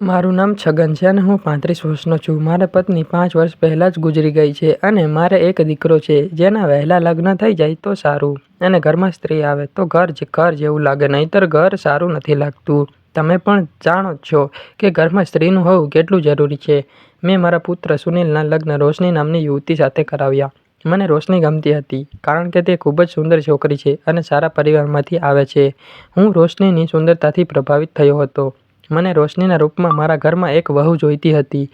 મારું નામ છગન છે અને હું પાંત્રીસ વર્ષનો છું. મારા પત્ની પાંચ વર્ષ પહેલાં જ ગુજરી ગઈ છે અને મારે એક દીકરો છે. જેના વહેલા લગ્ન થઈ જાય તો સારું. અને ઘરમાં સ્ત્રી આવે તો ઘર જ ઘર જેવું લાગે, નહીંતર ઘર સારું નથી લાગતું. તમે પણ જાણો છો કે ઘરમાં સ્ત્રીનું હોવું કેટલું જરૂરી છે. મેં મારા પુત્ર સુનિલના લગ્ન રોશની નામની યુવતી સાથે કરાવ્યા. મને રોશની ગમતી હતી, કારણ કે તે ખૂબ જ સુંદર છોકરી છે અને સારા પરિવારમાંથી આવે છે. હું રોશનીની સુંદરતાથી પ્રભાવિત થયો હતો. મને રોશનીના રૂપમાં મારા ઘરમાં એક વહુ જોઈતી હતી.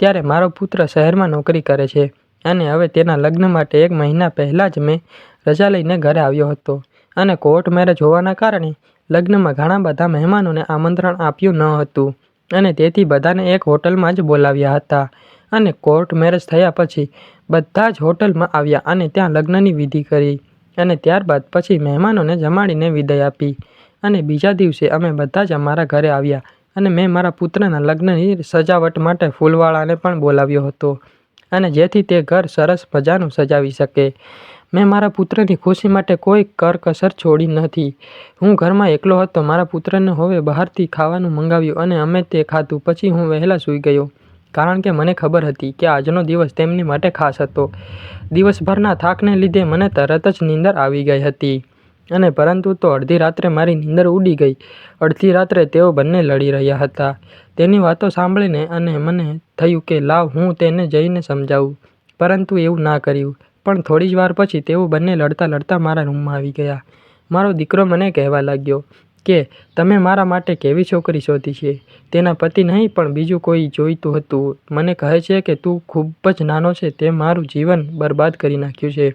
ત્યારે મારો પુત્ર શહેરમાં નોકરી કરે છે અને હવે તેના લગ્ન માટે એક મહિના પહેલાં જ મેં રજા લઈને ઘરે આવ્યો હતો અને કોર્ટ મેરેજ હોવાના કારણે લગ્નમાં ઘણા બધા મહેમાનોને આમંત્રણ આપ્યું ન હતું અને તેથી બધાને એક હોટલમાં જ બોલાવ્યા હતા અને કોર્ટ મેરેજ થયા પછી બધા જ હોટલમાં આવ્યા અને ત્યાં લગ્નની વિધિ કરી અને ત્યારબાદ પછી મહેમાનોને જમાડીને વિદાય આપી અને બીજા દિવસે અમે બધા જ અમારા ઘરે આવ્યા. અને મેં મારા પુત્રના લગ્નની સજાવટ માટે ફૂલવાળાને પણ બોલાવ્યો હતો અને જેથી તે ઘર સરસ મજાનું સજાવી શકે. મેં મારા પુત્રની ખુશી માટે કોઈ કરકસર છોડી નથી. હું ઘરમાં એકલો હતો મારા પુત્રને હવે બહારથી ખાવાનું મંગાવ્યું અને અમે તે ખાધું. પછી હું વહેલા સૂઈ ગયો, કારણ કે મને ખબર હતી કે આજનો દિવસ તેમની માટે ખાસ હતો. દિવસભરના થાકને લીધે મને તરત જ નીંદર આવી ગઈ હતી. અને પરંતુ તો અડધી રાત્રે મારી નીંદર ઉડી ગઈ. અડધી રાત્રે તેઓ બંને લડી રહ્યા હતા. તેની વાતો સાંભળીને અને મને થયું કે લાવ હું તેને જઈને સમજાવું. પરંતુ એવું ના કર્યું. પણ થોડી જ વાર પછી તેઓ બંને લડતા લડતા મારા રૂમમાં આવી ગયા. મારો દીકરો મને કહેવા લાગ્યો કે, તમે મારા માટે કેવી છોકરી શોધી છે? તેના પતિ નહીં, પણ બીજું કોઈ જોઈતું હતું. મને કહે છે કે તું ખૂબ જ નાનો છે. તે મારું જીવન બરબાદ કરી નાખ્યું છે.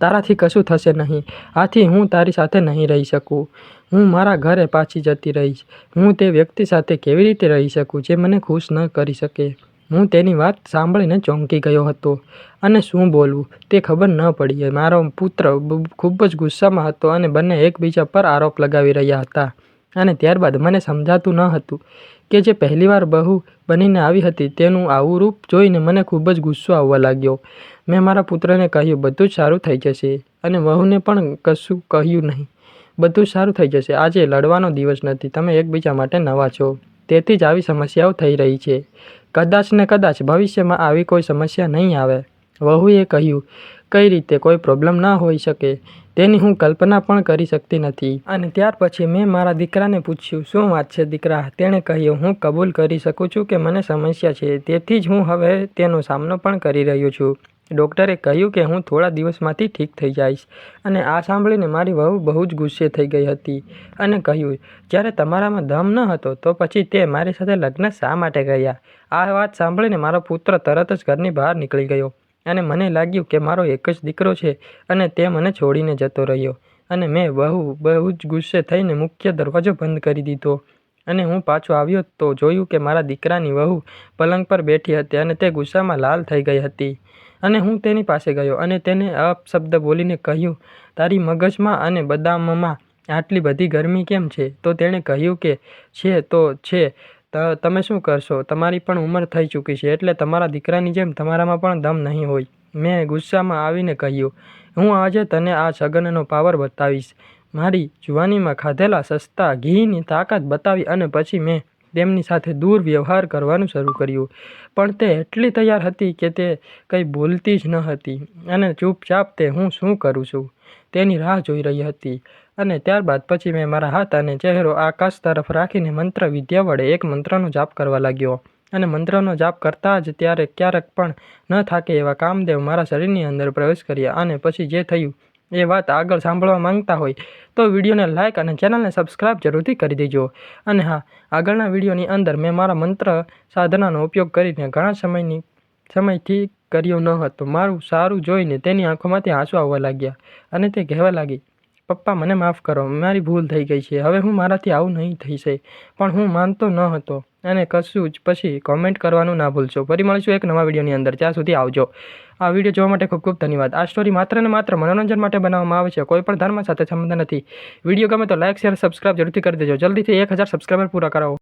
તારાથી કશું થશે નહીં. આથી હું તારી સાથે નહીં રહી શકું. હું મારા ઘરે પાછી જતી રહીશ. હું તે વ્યક્તિ સાથે કેવી રીતે રહી શકું જે મને ખુશ ન કરી શકે? હું તેની વાત સાંભળીને ચોંકી ગયો હતો. અને શું બોલવું તે ખબર ન પડી. મારો પુત્ર ખૂબ જ ગુસ્સામાં હતો અને બંને એકબીજા પર આરોપ લગાવી રહ્યા હતા. અને ત્યારબાદ મને સમજાતું ન હતું કે જે પહેલીવાર બહુ બનીને આવી હતી તેનું આવું રૂપ જોઈને મને ખૂબ જ ગુસ્સો આવવા લાગ્યો. મેં મારા પુત્રને કહ્યું, બધું જ સારું થઈ જશે. અને વહુને પણ કશું કહ્યું નહીં. બધું સારું થઈ જશે. આજે લડવાનો દિવસ નથી. તમે એકબીજા માટે નવા છો. તેથી જ આવી સમસ્યાઓ થઈ રહી છે. કદાચ ને કદાચ ભવિષ્યમાં આવી કોઈ સમસ્યા નહીં આવે. વહુએ કહ્યું કઈ રીતે કોઈ પ્રોબ્લેમ ન હોઈ શકે, તેની હું કલ્પના પણ કરી શકતી નથી. અને ત્યાર પછી મેં મારા દીકરાને પૂછ્યું, શું વાત છે દીકરા? તેણે કહ્યું, હું કબૂલ કરી શકું છું કે મને સમસ્યા છે, તેથી જ હું હવે તેનો સામનો પણ કરી રહ્યો છું. ડૉક્ટરે કહ્યું કે હું થોડા દિવસમાંથી ઠીક થઈ જઈશ, અને આ સાંભળીને મારી વહુ બહુ જ ગુસ્સે થઈ ગઈ હતી અને કહ્યું, જ્યારે તમારામાં દમ ન હતો, તો પછી તે મારી સાથે લગ્ન શા માટે ગયા આ વાત સાંભળીને મારો પુત્ર તરત જ ઘરની બહાર નીકળી ગયો. અને મને લાગ્યું કે મારો એક જ દીકરો છે અને તે મને છોડીને જતો રહ્યો. અને મેં બહુ બહુ જ ગુસ્સે થઈને મુખ્ય દરવાજો બંધ કરી દીધો. અને હું પાછો આવ્યો તો જોયું કે મારા દીકરાની વહુ પલંગ પર બેઠી હતી અને તે ગુસ્સામાં લાલ થઈ ગઈ હતી. અને હું તેની પાસે ગયો અને તેને અપશબ્દ બોલીને કહ્યું, તારી મગજમાં અને બદામમાં આટલી બધી ગરમી કેમ છે? તો તેણે કહ્યું કે, છે તો છે તમે શું કરશો? તમારી પણ ઉંમર થઈ ચૂકી છે એટલે તમારા દીકરાની જેમ તમારામાં પણ દમ નહીં હોય. મેં ગુસ્સામાં આવીને કહ્યું, હું આજે તને આ છગનનો પાવર બતાવીશ. મારી જુવાનીમાં ખાધેલા સસ્તા ઘીની તાકાત બતાવી અને પછી મેં તેમની સાથે દુર્વ્યવહાર કરવાનું શરૂ કર્યું. પણ તે એટલી તૈયાર હતી કે તે કંઈ બોલતી જ ન હતી. અને ચૂપચાપ તે હું શું કરું છું? તેની રાહ જોઈ રહી હતી અને ત્યારબાદ પછી મેં મારા હાથ અને ચહેરો આકાશ તરફ રાખીને મંત્ર વિદ્યા વડે એક મંત્રનો જાપ કરવા લાગ્યો. અને મંત્રનો જાપ કરતાં જ ત્યારે ક્યારેક પણ ન થાકે એવા કામદેવ મારા શરીરની અંદર પ્રવેશ કર્યા અને પછી જે થયું એ વાત આગળ સાંભળવા માંગતા હોય તો વિડીયોને લાઇક અને ચેનલને સબસ્ક્રાઇબ જરૂરથી કરી દેજો. અને હા, આગળના વિડીયોની અંદર મેં મારા મંત્ર સાધનાનો ઉપયોગ કરીને ઘણા સમયની સમયથી કર્યો ન હતો. મારું સારું જોઈને તેની આંખોમાંથી આંસુ આવવા લાગ્યા અને તે કહેવા લાગી, પપ્પા, મને માફ કરો, મારી ભૂલ થઈ ગઈ છે. હવે હું મારાથી આવું નહીં થઈ છે પણ હું માનતો ન હતો અને કશું જ પછી કોમેન્ટ કરવાનું ના ભૂલશો. ફરી મળીશું એક નવા વિડીયોની અંદર. ત્યાં સુધી આવજો. આ વીડિયો જોવા માટે ખૂબ ખૂબ ધન્યવાદ. આ સ્ટોરી માત્ર ને માત્ર મનોરંજન માટે બનાવવામાં આવે છે. કોઈ પણ ધર્મ સાથે સંબંધ નથી. વીડિયો ગમે તો લાઇક શેર સબસ્ક્રાઇબ જરૂરથી કરી દેજો. જલ્દીથી એક હજાર સબસ્ક્રાઇબર પૂરા કરાવો.